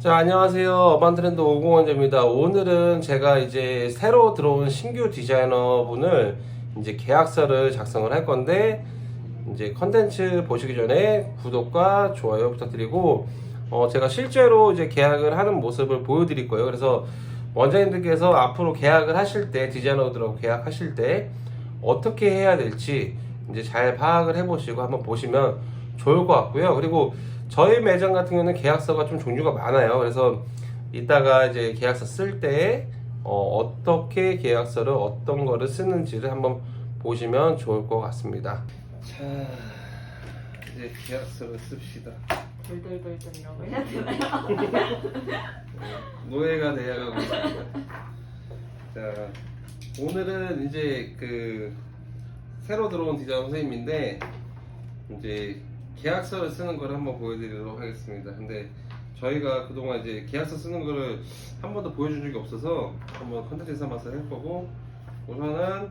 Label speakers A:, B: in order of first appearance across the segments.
A: 자, 안녕하세요. 어반트렌드 501입니다. 오늘은 제가 이제 새로 들어온 신규 디자이너분을 이제 계약서를 작성을 할 건데, 이제 컨텐츠 보시기 전에 구독과 좋아요 부탁드리고, 어, 제가 실제로 이제 계약을 하는 모습을 보여드릴 거예요. 그래서 원장님들께서 앞으로 계약을 하실 때, 디자이너들하고 계약하실 때, 어떻게 해야 될지 이제 잘 파악을 해보시고 한번 보시면 좋을 것 같고요. 그리고 저희 매장 같은 경우는 계약서가 좀 종류가 많아요. 그래서 이따가 이제 계약서 쓸 때 어, 떻게 계약서를 어떤 거를 쓰는지를 한번 보시면 좋을 것 같습니다. 자, 이제 계약서를 씁시다.
B: 돌돌돌돌이라고 해야 되나요?
A: 노예가 되어가고 있습니다. 자, 오늘은 이제 그 새로 들어온 디자인 선생님인데 이제 계약서를 쓰는 걸 한번 보여드리도록 하겠습니다. 근데 저희가 그동안 이제 계약서 쓰는 거를 한 번도 보여준 적이 없어서 한번 컨텐츠 삼아서 할 거고 우선은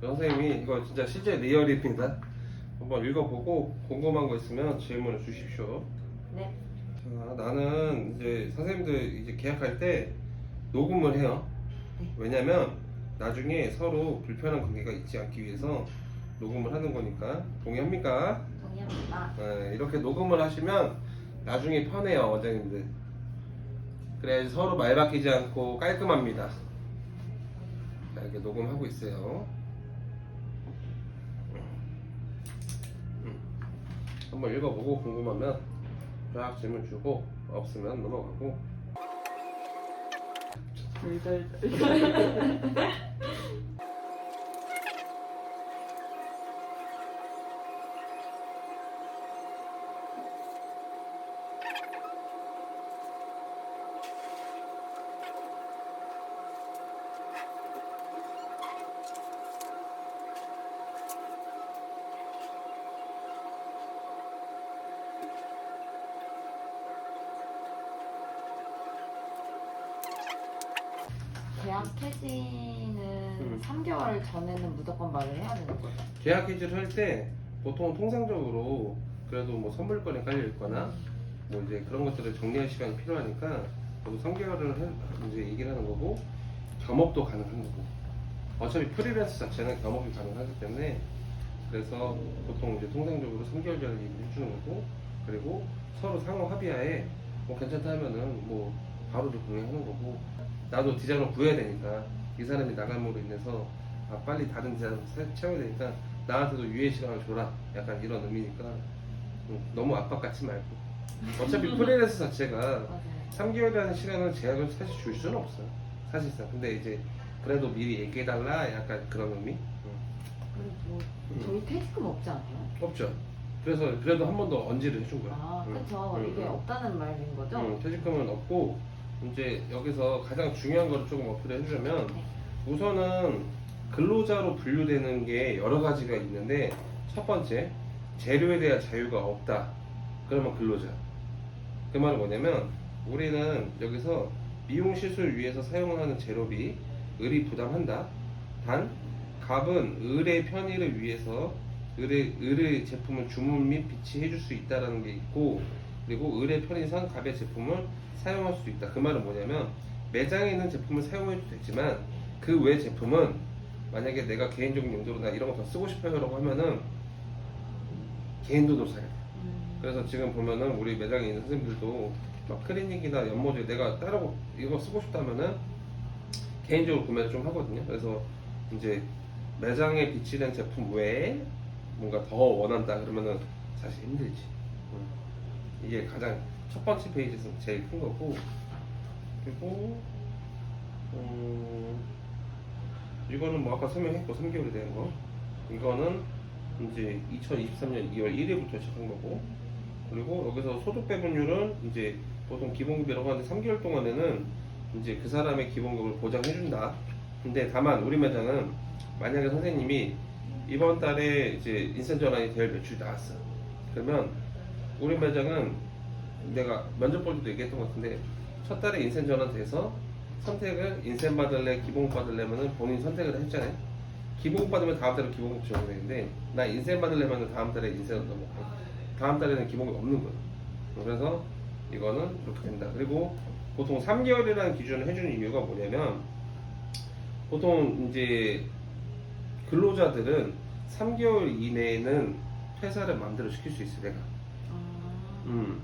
A: 선생님이 이거 진짜 실제 리얼입니다. 한번 읽어보고 궁금한 거 있으면 질문을 주십시오.
B: 네.
A: 자, 나는 이제 선생님들 이제 계약할 때 녹음을 해요. 왜냐면 나중에 서로 불편한 관계가 있지 않기 위해서 녹음을 하는 거니까 동의합니까?
B: 동의합니다.
A: 네, 이렇게 녹음을 하시면 나중에 편해요 원장님들. 그래야지 서로 말 바뀌지 않고 깔끔합니다. 자, 이렇게 녹음하고 있어요. 음. 한번 읽어보고 궁금하면 쫙 질문 주고 없으면 넘어가고.
B: 계약 해지는
A: 음.
B: 3개월 전에는 무조건 말을 해야 되는 거죠.
A: 계약 해지를 할때 보통 통상적으로 그래도 뭐 선물권이 깔려 있거나 뭐 이제 그런 것들을 정리할 시간이 필요하니까 저도 3개월을 이제 얘기를 하는 거고 겸업도 가능한 거고 어차피 프리랜서 자체는 겸업이 가능하기 때문에 그래서 보통 이제 통상적으로 3개월 전에 얘기를 해주는 거고 그리고 서로 상호 합의하에 뭐 괜찮다 하면은 뭐 바로도 동의하는 거고 나도 디자이너 구해야 되니까 이 사람이 나감으로 인해서 아, 빨리 다른 세- 채워야 되니까 나한테도 유예 시간을 줘라 약간 이런 의미니까 음, 너무 압박 갖지 말고 어차피 프리랜서 자체가
B: 맞아요.
A: 3개월이라는 시간은 제약을 사실 줄 수는 없어요 사실상 근데 이제 그래도 미리 얘기해달라 약간 그런 의미 음.
B: 그리고 뭐
A: 음.
B: 저희 퇴직금 없지 않아요?
A: 없죠 그래서 그래도 한 번 더 언지를 해준 거야
B: 아,
A: 음.
B: 그쵸.
A: 음,
B: 이게
A: 음.
B: 없다는 말인 거죠?
A: 음, 퇴직금은 없고 이제 여기서 가장 중요한 거를 조금 어필해 주려면
B: 네.
A: 우선은 근로자로 분류되는 게 여러 가지가 있는데 첫 번째 재료에 대한 자유가 없다 그러면 근로자 그 말은 뭐냐면 우리는 여기서 미용 시술 위해서 사용하는 재료비 을이 부담한다 단 갑은 을의 편의를 위해서 을의, 을의 제품을 주문 및 비치해 줄 수 있다라는 게 있고 그리고 을의 편의상 갑의 제품을 사용할 수 있다. 그 말은 뭐냐면 매장에 있는 제품을 사용해도 되지만 그 외 제품은 만약에 내가 개인적인 용도로 나 이런 거 더 쓰고 싶어요라고 하면은 개인 돈으로 사야 돼.
B: 음,
A: 그래서 지금 보면은 우리 매장에 있는 선생님들도 막 클리닉이나 연모제 내가 따로 이거 쓰고 싶다면은 개인적으로 구매를 좀 하거든요. 그래서 이제 매장에 비치된 제품 외에 뭔가 더 원한다 그러면은 사실 힘들지. 응. 이게 가장 첫 번째 페이지에서 제일 큰 거고 그리고 음, 이거는 뭐 아까 설명했고 3개월이 된 거. 이거는 이제 2023년 2월 1일부터 시작한 거고 그리고 여기서 소득 배분율은 이제 보통 기본급이라고 하는데 3개월 동안에는 이제 그 사람의 기본급을 보장해준다. 근데 다만 우리 매장은 만약에 선생님이 이번 달에 이제 인센 전환이 될 매출이 나왔어. 그러면 우리 매장은 내가 면접 볼 때도 얘기했던 것 같은데 첫 달에 인센 전환 돼서 선택을 인센 받을래 기본급 받을래면은 본인 선택을 했잖아요. 기본급 받으면 다음 달에 기본급 적용되는데 나 인센 받으려면 다음 달에 인센을 넘어가. 다음 달에는 기본급 없는 거예요. 그래서 이거는 이렇게 된다. 그리고 보통 3개월이라는 기준을 해주는 이유가 뭐냐면 보통 이제 근로자들은 3개월 이내에는 퇴사를 마음대로 시킬 수 있어 내가.
B: 아,
A: 음,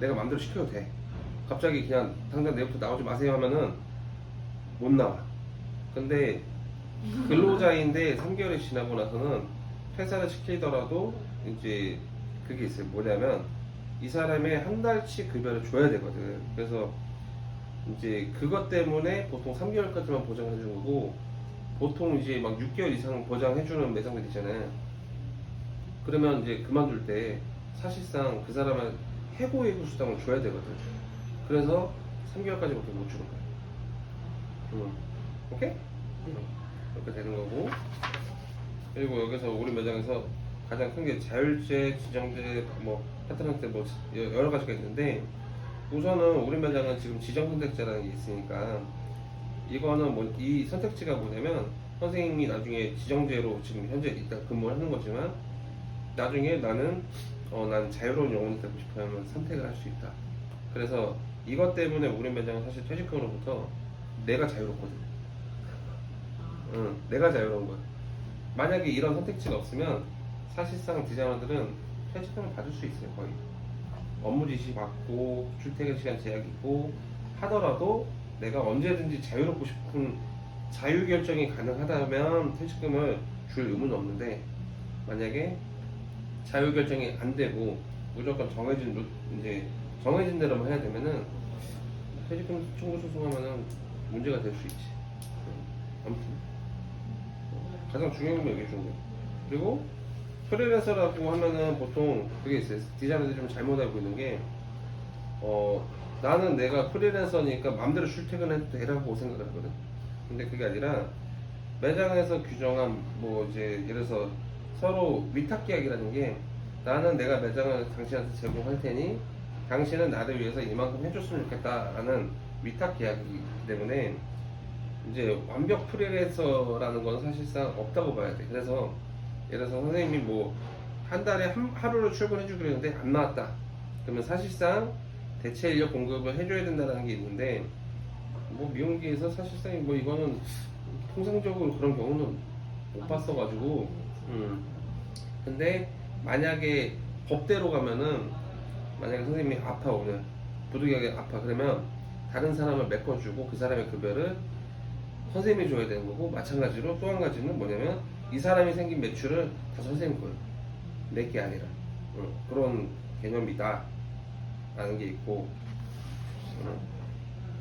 A: 내가 마음대로 시켜도 돼. 갑자기 그냥 당장 내일부터 나오지 마세요 하면은 못 나와. 근데 근로자인데 3개월이 지나고 나서는 퇴사를 시키더라도 이제 그게 있어요. 뭐냐면 이 사람의 한 달치 급여를 줘야 되거든. 그래서 이제 그것 때문에 보통 3개월까지만 보장해 주는 거고 보통 이제 막 6개월 이상 보장해 주는 매장들 있잖아요. 그러면 이제 그만둘 때 사실상 그 사람은 해고 예고 수당을 줘야 되거든. 그래서 3개월까지밖에 못 주는 거야. 응. 오케이? 응. 이렇게 되는 거고. 그리고 여기서 우리 매장에서 가장 큰 게 자율제, 지정제, 뭐 파트너한테 뭐 여러 가지가 있는데 우선은 우리 매장은 지금 지정 선택제라는 게 있으니까 이거는 뭐 이 선택지가 뭐냐면 선생님이 나중에 지정제로 지금 현재 일단 근무를 하는 거지만 나중에 나는 어, 난 자유로운 영혼이 되고 싶어 하면 선택을 할 수 있다. 그래서 이것 때문에 우리 매장은 사실 퇴직금으로부터 내가 자유롭거든. 응, 내가 자유로운 거야. 만약에 이런 선택지가 없으면 사실상 디자이너들은 퇴직금을 받을 수 있어요, 거의. 업무 지시 받고, 출퇴근 시간 제약 있고, 하더라도 내가 언제든지 자유롭고 싶은 자유 결정이 가능하다면 퇴직금을 줄 의무는 없는데, 만약에 자유 결정이 안 되고 무조건 정해진 루, 이제 정해진 대로만 해야 되면은 퇴직금 청구 소송하면은 문제가 될 수 있지. 음, 아무튼 어, 가장 중요한 건 주는 거야. 그리고 프리랜서라고 하면은 보통 그게 있어요. 디자이너들이 좀 잘못 알고 있는 게 어, 나는 내가 프리랜서니까 마음대로 출퇴근해도 되라고 생각을 하거든. 근데 그게 아니라 매장에서 규정한 뭐 이제 예를 들어서 서로 위탁 계약이라는 게 나는 내가 매장을 당신한테 제공할 테니 당신은 나를 위해서 이만큼 해줬으면 좋겠다라는 위탁 계약이기 때문에 이제 완벽 프리랜서라는 건 사실상 없다고 봐야 돼. 그래서 예를 들어서 선생님이 뭐 한 달에 한, 하루를 출근해 주기로 했는데 안 나왔다. 그러면 사실상 대체 인력 공급을 해줘야 된다는 게 있는데 뭐 미용기에서 사실상 뭐 이거는 통상적으로 그런 경우는 못 봤어가지고 음. 근데 만약에 법대로 가면은 만약에 선생님이 아파 오늘 부득이하게 아파. 그러면 다른 사람을 메꿔주고 그 사람의 급여를 선생님이 줘야 되는 거고 마찬가지로 또 한 가지는 뭐냐면 이 사람이 생긴 매출은 다 선생님 거예요. 내게 아니라. 음, 그런 개념이다. 라는 게 있고. 음,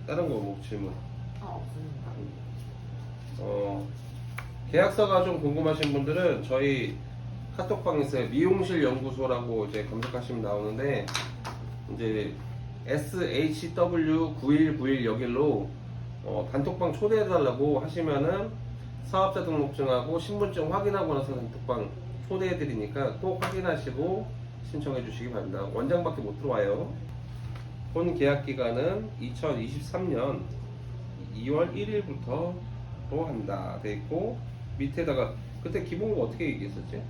A: 다른 거 뭐 질문?
B: 아, 없습니다.
A: 어, 계약서가 좀 궁금하신 분들은 저희 카톡방에서 미용실 연구소라고 이제 검색하시면 나오는데 이제 SHW9191 여길로 어, 단톡방 초대해달라고 하시면은 사업자 등록증하고 신분증 확인하고 나서 단톡방 초대해드리니까 꼭 확인하시고 신청해 주시기 바랍니다. 원장밖에 못 들어와요. 본 계약 기간은 2023년 2월 1일부터로 한다 돼 있고 밑에다가 그때 기본급 어떻게 얘기했었지?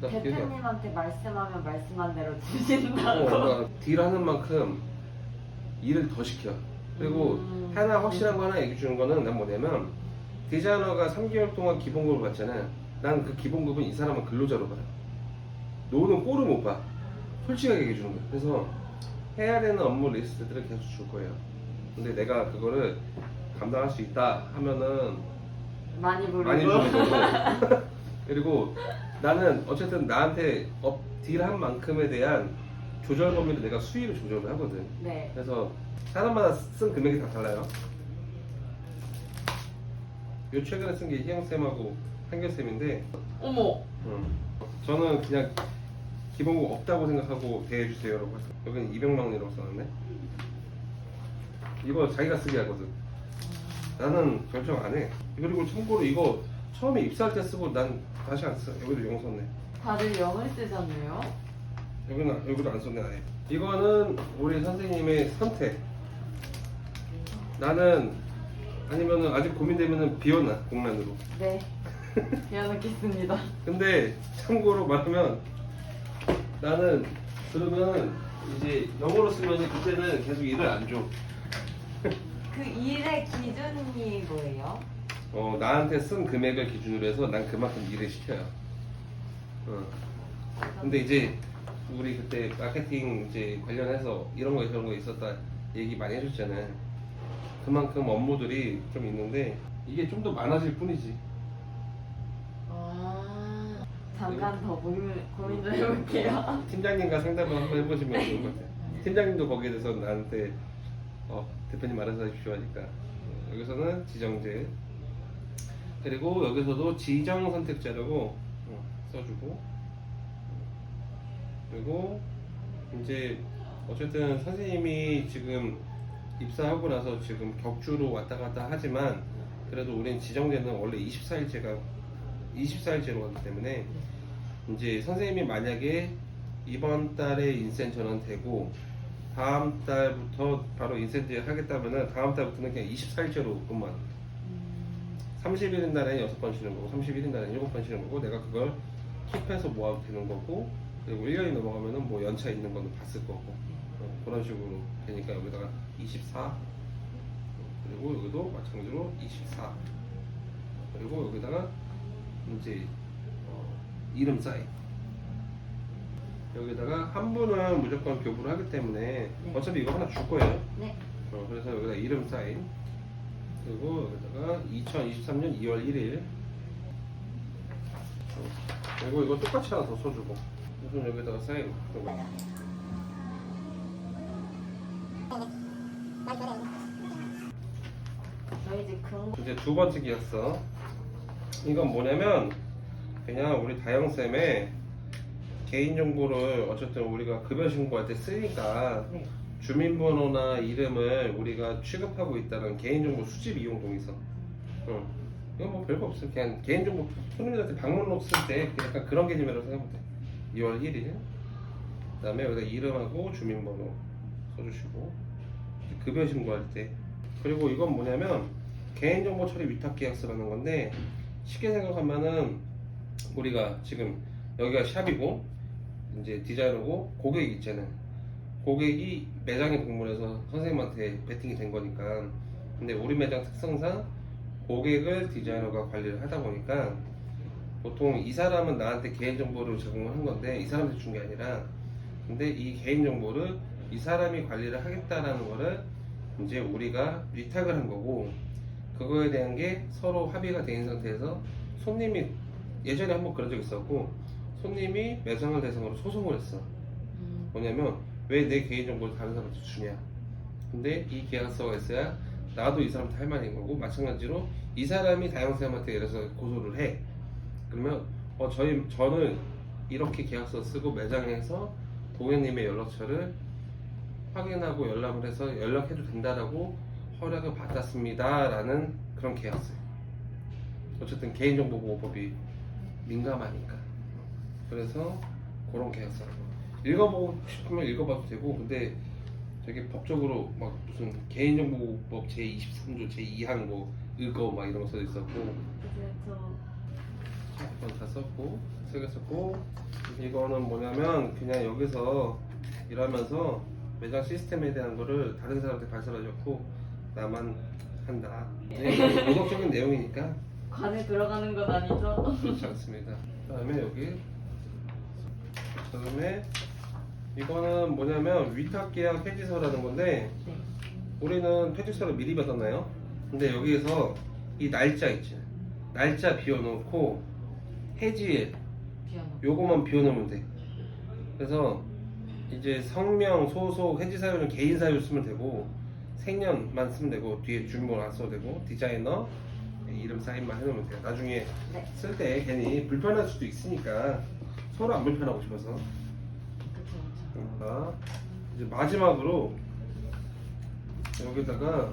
A: 나 기억이 안-
B: 대표님한테 말씀하면 말씀한 대로
A: 어,
B: 주신다고.
A: 그러니까 딜하는 만큼 일을 더 시켜. 그리고
B: 음.
A: 하나 확실한 거 하나 얘기 주는 거는 난 뭐냐면 디자이너가 3개월 동안 기본급을 받잖아. 난 그 기본급은 이 사람은 근로자로 받아. 노는 꼴을 못 봐. 솔직하게 얘기해 주는 거야. 그래서 해야 되는 업무 리스트들을 계속 줄 거예요. 근데 내가 그거를 감당할 수 있다 하면은
B: 많이 부르고.
A: 많이 거고. 그리고 나는 어쨌든 나한테 업 딜한 만큼에 대한 조절 범위를 내가 수위를 조절을 하거든.
B: 네.
A: 그래서 사람마다 쓴 금액이 다 달라요. 요 최근에 쓴 게 희영 쌤하고 한결 쌤인데
B: 어머.
A: 음, 저는 그냥 기본급 없다고 생각하고 대해주세요라고 했어 여기는 200만 원이라고 써놨네. 이거 자기가 쓰게 하거든 나는 결정 안 해. 그리고 참고로 이거 처음에 입사할 때 쓰고 난 다시 안 써. 여기도 영 썼네.
B: 다들 영을 쓰잖아요.
A: 여기는 여기도 안 썼네 아예. 이거는 우리 선생님의 선택. 나는 아니면은 아직 고민되면은 비워놔 공란으로.
B: 네. 비워놓겠습니다.
A: 근데 참고로 말하면 나는 그러면 이제 영어로 쓰면 그때는 계속 일을 안 줘.
B: 그 일의 기준이 뭐예요?
A: 어, 나한테 쓴 금액을 기준으로 해서 난 그만큼 일을 시켜요. 어. 근데 이제 우리 그때 마케팅 이제 관련해서 이런 거 저런 거 있었다 얘기 많이 해줬잖아요. 그만큼 업무들이 좀 있는데 이게 좀 더 많아질 뿐이지.
B: 아, 잠깐 더 고민, 고민 좀 해볼게요.
A: 팀장님과 상담을 한번 해보시면 좋을 것 같아요. 팀장님도 거기에 대해서 나한테 어, 대표님 알아서 해주시오 하니까. 어, 여기서는 지정제. 그리고 여기서도 지정 선택자라고 어, 써주고. 그리고 이제 어쨌든 선생님이 지금 입사하고 나서 지금 격주로 왔다 갔다 하지만 그래도 우리는 지정제는 원래 24일제가 24일제로 하기 때문에 이제 선생님이 만약에 이번 달에 인센 전환되고 다음 달부터 바로 인센트 하겠다면은 다음 달부터는 그냥 24일제로 근무하는 거야.
B: 음,
A: 30일인 날에 6번 쉬는 거고 31일 날에 7번 쉬는 거고 내가 그걸 킵해서 모아도 되는 거고 그리고 1년이 넘어가면은 뭐 연차 있는 거는 봤을 거고 어, 그런 식으로 되니까 여기다가 24 어, 그리고 여기도 마찬가지로 24 그리고 여기다가 이제 어, 이름 사인 여기다가 한 분은 무조건 교부를 하기 때문에
B: 네.
A: 어차피 이거 하나 줄 거예요.
B: 네.
A: 어, 그래서 여기다 이름 사인. 그리고 여기다가 2023년 2월 1일. 어, 그리고 이거 똑같이 하나 더 써주고. 우선 여기다가 사인. 그리고
B: 저희 이제 금,
A: 이제 두 번째 계약서. 이건 뭐냐면 그냥 우리 다영쌤의 개인정보를 어쨌든 우리가 급여 신고할 때 쓰니까
B: 네.
A: 주민번호나 이름을 우리가 취급하고 있다는 개인정보 수집 이용 동의서. 응. 이거 뭐 별거 없어. 그냥 개인정보 손님들한테 방문록 쓸 때 약간 그런 개념이라고 생각하면 돼. 2월 1일. 그 다음에 여기다 이름하고 주민번호 써주시고 급여 신고할 때. 그리고 이건 뭐냐면 개인정보 처리 위탁 계약서라는 건데 쉽게 생각하면은 우리가 지금 여기가 샵이고 이제 디자이너고 고객이 있잖아요. 고객이 매장에 방문해서 선생님한테 베팅이 된 거니까 근데 우리 매장 특성상 고객을 디자이너가 관리를 하다 보니까 보통 이 사람은 나한테 개인정보를 제공을 한 건데 이 사람한테 준 게 아니라 근데 이 개인정보를 이 사람이 관리를 하겠다라는 거를 이제 우리가 위탁을 한 거고 그거에 대한 게 서로 합의가 된 상태에서 손님이 예전에 한번 그런 적 있었고 손님이 매장을 대상으로 소송을 했어.
B: 음,
A: 뭐냐면 왜 내 개인 정보를 다른 사람한테 주냐. 근데 이 계약서가 있어야 나도 이 사람한테 할 말인 거고 마찬가지로 이 사람이 다영 쌤한테 예를 들어서 고소를 해. 그러면 어 저희 저는 이렇게 계약서 쓰고 매장에서 고객님의 연락처를 확인하고 연락을 해서 연락해도 된다라고 허락을 받았습니다라는 그런 계약서예요 어쨌든 개인정보보호법이 민감하니까 그래서 그런 계약서라고 읽어보고 싶으면 읽어봐도 되고 근데 되게 법적으로 막 무슨 개인정보법 제 23조 제 2항 뭐 읽어 막 이런 거써 있었고
B: 이제 저
A: 이건 다 썼고 세개 썼고 이거는 뭐냐면 그냥 여기서 일하면서 매장 시스템에 대한 거를 다른 사람한테 발설하셨고 나만 한다 네, 이건 도덕적인 내용이니까
B: 관에 들어가는 건 아니죠?
A: 그렇지 않습니다. 그 다음에 여기 그 다음에 이거는 뭐냐면 위탁 계약 폐지서라는 건데
B: 네.
A: 우리는 폐지서를 미리 받았나요? 근데 여기에서 이 날짜 있지. 날짜 비워놓고 해지일. 요거만 비워놓으면 돼. 그래서 이제 성명, 소속, 해지 사유는 개인 사유 쓰면 되고 생년만 쓰면 되고 뒤에 주민번호 안 써도 되고 디자이너 이름 사인만 해놓으면 돼요. 나중에
B: 네.
A: 쓸때 괜히 불편할 수도 있으니까 서로 안 불편하고 싶어서.
B: 그쵸.
A: 그러니까 이제 마지막으로 여기다가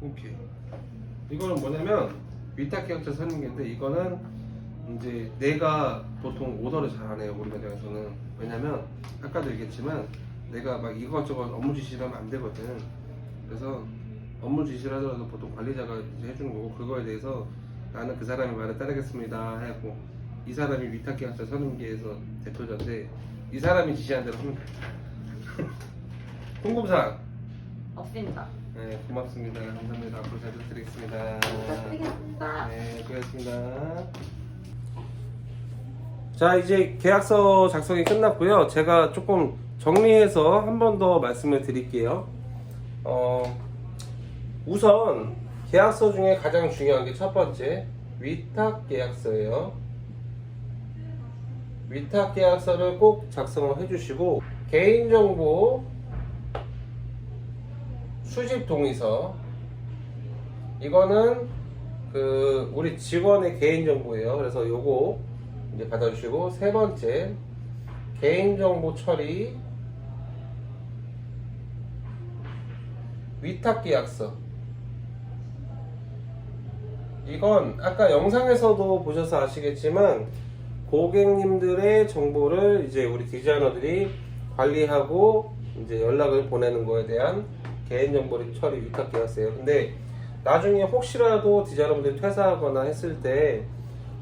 A: 오케이. 이거는 뭐냐면 위탁 계약자 선임계인데 이거는 이제 내가 보통 오더를 잘 안 해요 우리 매장에서는. 왜냐면 아까도 얘기했지만 내가 막 이것저것 업무 지시를 하면 안 되거든. 그래서 업무 지시를 하더라도 보통 관리자가 해주는 거고 그거에 대해서 나는 그 사람의 말을 따르겠습니다 하고 이 사람이 위탁계약자 선임계에서 대표자인데 이 사람이 지시한 대로 하면 됩니다. 궁금사항
B: 없습니다.
A: 네 고맙습니다. 감사합니다. 앞으로 잘 부탁드리겠습니다.
B: 부탁드리겠습니다.
A: 네 수고하셨습니다. 자 이제 계약서 작성이 끝났고요. 제가 조금 정리해서 한 번 더 말씀을 드릴게요. 어, 우선 계약서 중에 가장 중요한 게 첫 번째 위탁 계약서예요 위탁 계약서를 꼭 작성을 해주시고 개인정보 수집 동의서 이거는 그 우리 직원의 개인 정보예요. 그래서 요거 이제 받아주시고 세 번째 개인 정보 처리 위탁 계약서 이건 아까 영상에서도 보셔서 아시겠지만 고객님들의 정보를 이제 우리 디자이너들이 관리하고 이제 연락을 보내는 거에 대한 개인정보 처리 위탁 계약서예요. 근데 나중에 혹시라도 디자이너분들이 퇴사하거나 했을 때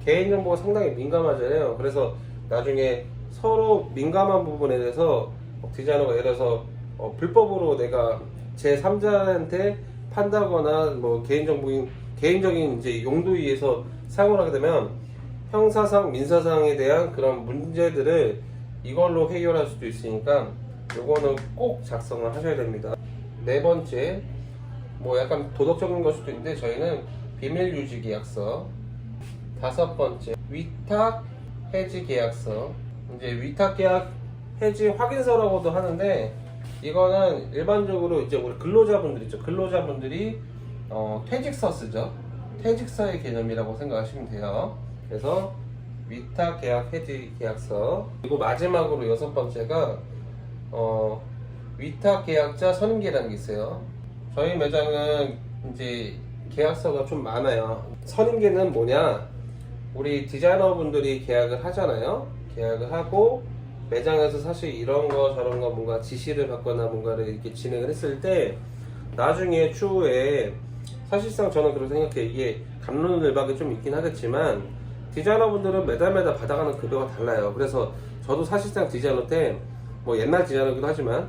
A: 개인정보가 상당히 민감하잖아요. 그래서 나중에 서로 민감한 부분에 대해서 디자이너가 예를 들어서 어, 불법으로 내가 제 3자한테 판다거나 뭐 개인정보인 개인적인 이제 용도에 의해서 사용을 하게 되면 형사상 민사상에 대한 그런 문제들을 이걸로 해결할 수도 있으니까 요거는 꼭 작성을 하셔야 됩니다. 네 번째 뭐 약간 도덕적인 걸 수도 있는데 저희는 비밀 유지 계약서. 다섯 번째 위탁 해지 계약서. 이제 위탁 계약 해지 확인서라고도 하는데 이거는 일반적으로 이제 우리 근로자분들 있죠. 근로자분들이 어, 퇴직서 쓰죠 퇴직서의 개념이라고 생각하시면 돼요 그래서 위탁 계약 해지 계약서 그리고 마지막으로 여섯 번째가 어, 위탁 계약자 선임계라는 게 있어요. 저희 매장은 이제 계약서가 좀 많아요. 선임계는 뭐냐? 우리 디자이너분들이 계약을 하잖아요. 계약을 하고 매장에서 사실 이런 거 저런 거 뭔가 지시를 받거나 뭔가를 이렇게 진행을 했을 때 나중에 추후에 사실상 저는 그렇게 생각해요. 이게 감론을박이 좀 있긴 하겠지만 디자이너분들은 매달 매달 받아가는 급여가 달라요. 그래서 저도 사실상 디자이너 때 뭐 옛날 디자이너기도 하지만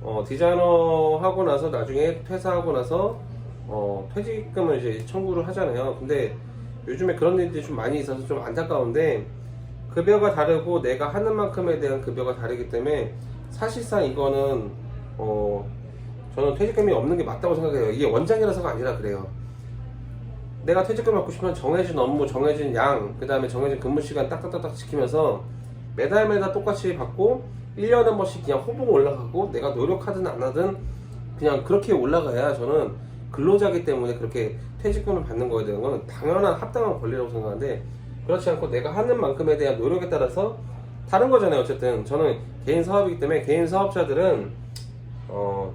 A: 어, 디자이너 하고 나서 나중에 퇴사하고 나서 어, 퇴직금을 이제 청구를 하잖아요. 근데 요즘에 그런 일들이 좀 많이 있어서 좀 안타까운데 급여가 다르고 내가 하는 만큼에 대한 급여가 다르기 때문에 사실상 이거는 어, 저는 퇴직금이 없는 게 맞다고 생각해요. 이게 원장이라서가 아니라 그래요. 내가 퇴직금 받고 싶으면 정해진 업무, 정해진 양, 그 다음에 정해진 근무 시간 딱딱딱딱 지키면서 매달 매달 똑같이 받고 1년에 한 번씩 그냥 호봉 올라가고 내가 노력하든 안 하든 그냥 그렇게 올라가야 저는 근로자기 때문에 그렇게 퇴직금을 받는 거에 대한 건 당연한 합당한 권리라고 생각하는데 그렇지 않고 내가 하는 만큼에 대한 노력에 따라서 다른 거잖아요 어쨌든 저는 개인 사업이기 때문에 개인 사업자들은 어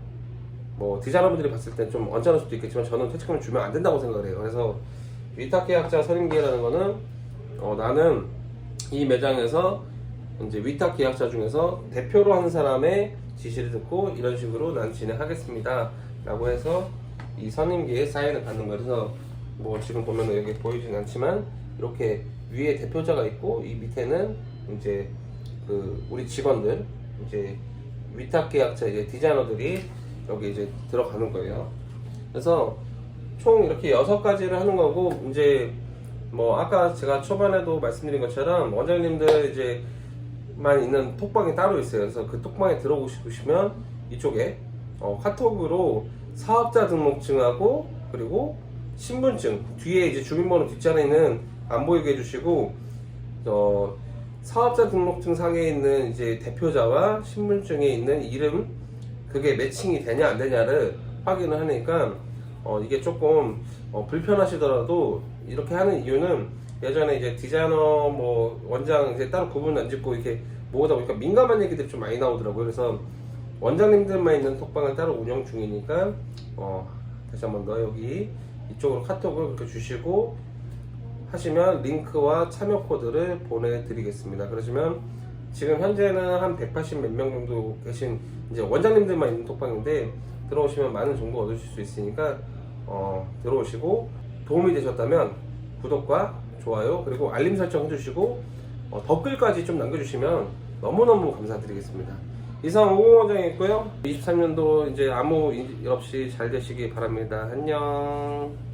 A: 뭐 디자이너분들이 봤을 땐 좀 언짢을 수도 있겠지만 저는 퇴직금을 주면 안 된다고 생각을 해요 그래서 위탁계약자 선임계라는 거는 어 나는 이 매장에서 이제 위탁 계약자 중에서 대표로 하는 사람의 지시를 듣고 이런 식으로 난 진행하겠습니다. 라고 해서 이 선임기에 사인을 받는 거예요. 그래서 뭐 지금 보면 여기 보이진 않지만 이렇게 위에 대표자가 있고 이 밑에는 이제 그 우리 직원들 이제 위탁 계약자 이제 디자이너들이 여기 이제 들어가는 거예요. 그래서 총 이렇게 여섯 가지를 하는 거고 이제 뭐 아까 제가 초반에도 말씀드린 것처럼 원장님들 이제 만 있는 톡방이 따로 있어요. 그래서 그 톡방에 들어오시면 이쪽에 어, 카톡으로 사업자 등록증하고 그리고 신분증 뒤에 이제 주민번호 뒷자리는 안 보이게 해주시고 어, 사업자 등록증 상에 있는 이제 대표자와 신분증에 있는 이름 그게 매칭이 되냐 안 되냐를 확인을 하니까 어, 이게 조금 어, 불편하시더라도 이렇게 하는 이유는 예전에 이제 디자이너 뭐 원장 이제 따로 구분 안 짓고 이렇게 모으다 보니까 민감한 얘기들이 좀 많이 나오더라고요. 그래서 원장님들만 있는 톡방을 따로 운영 중이니까 어, 다시 한번 더 여기 이쪽으로 카톡을 그렇게 주시고 하시면 링크와 참여 코드를 보내드리겠습니다. 그러시면 지금 현재는 한 180 몇 명 정도 계신 이제 원장님들만 있는 톡방인데 들어오시면 많은 정보 얻으실 수 있으니까 어, 들어오시고 도움이 되셨다면 구독과 좋아요 그리고 알림 설정 해주시고 어, 댓글까지 좀 남겨주시면 너무너무 감사드리겠습니다. 이상 오공 원장이었고요. 23년도 이제 아무 일 없이 잘 되시기 바랍니다. 안녕.